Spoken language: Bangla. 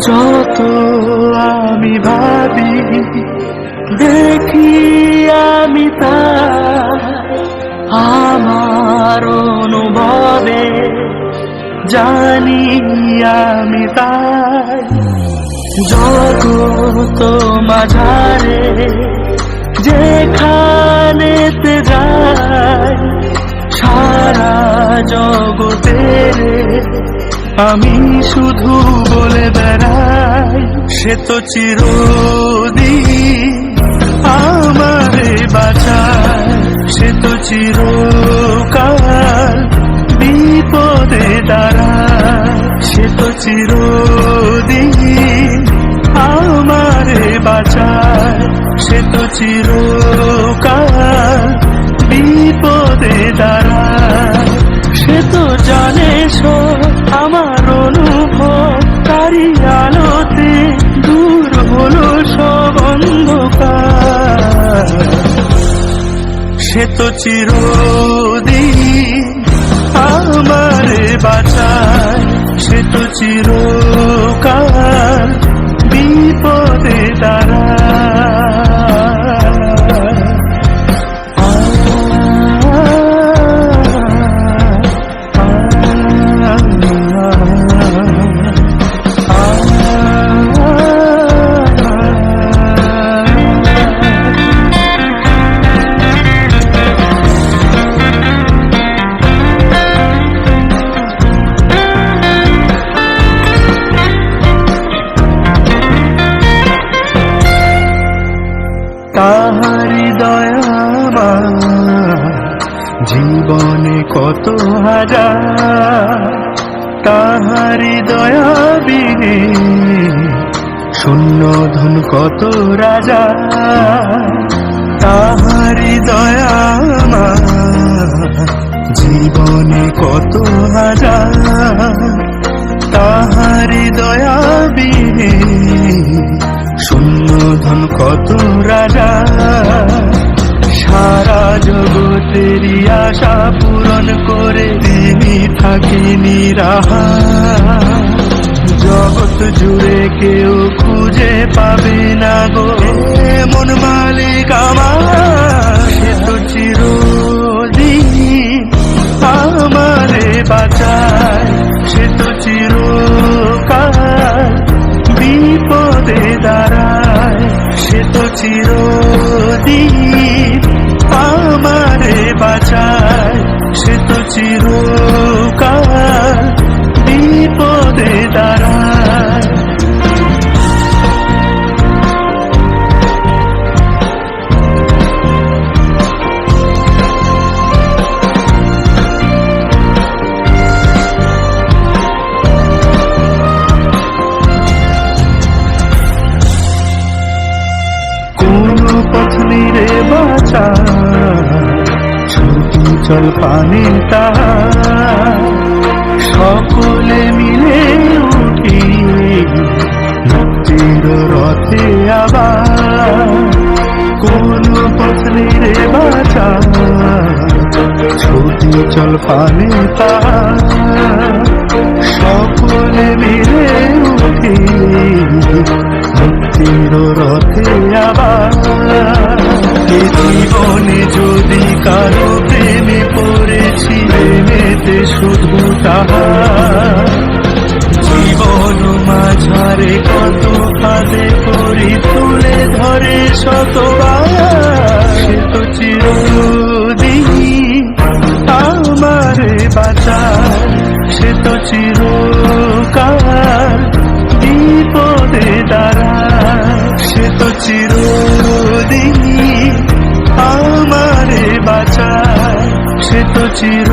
যত আমি ভাবি, দেখি আমি তা আমার অনুভবে, জানি আমি তাই। জগত মাঝারে যেখানেতে যাই আমি শুধু বলে বেড়াই, সে তো চিরদিন আমারে বাঁচায়। সে তো চিরকাল বিপদে দাঁড়ায়। সে তো চিরদিন আমারে বাঁচায়। সে তো চিরকাল হলো সব অন্ধকার। সে তো চিরদিন আমার বাঁচায় সে তো চিরকাল জীবনে কত হাজার তাহারি দয়া বিনে শূন্য ধন কত রাজা তাহারি দয়ামা জীবনে কত হাজার তাহারি জগতেরই আশা পূরণ করে তিনি থাকিনি রাহা জগৎ জুড়ে কেউ খুঁজে পাবে না গো মন মালিক আমার সে তো আমারে বাঁচায় ছুটি চল পানি সকলে মিলে উঠি মুক্তির রথে আবার কোন পথ নিরে বাঁচা ছুটি চল পানি সকলে মিলে উঠি মুক্তির রথে আবার। জীবনে যদি কারও প্রেমেতে শুধু তাহার জীবন মাঝারে কত ফাঁদে করি তুলে ধরে শতবার সে তো চিরদিন আমারে বাঁচায় সে তো চিরকাল বিপদে দাঁড়ায় সে তো চিরদিন আমারে বাঁচায় সে তো চির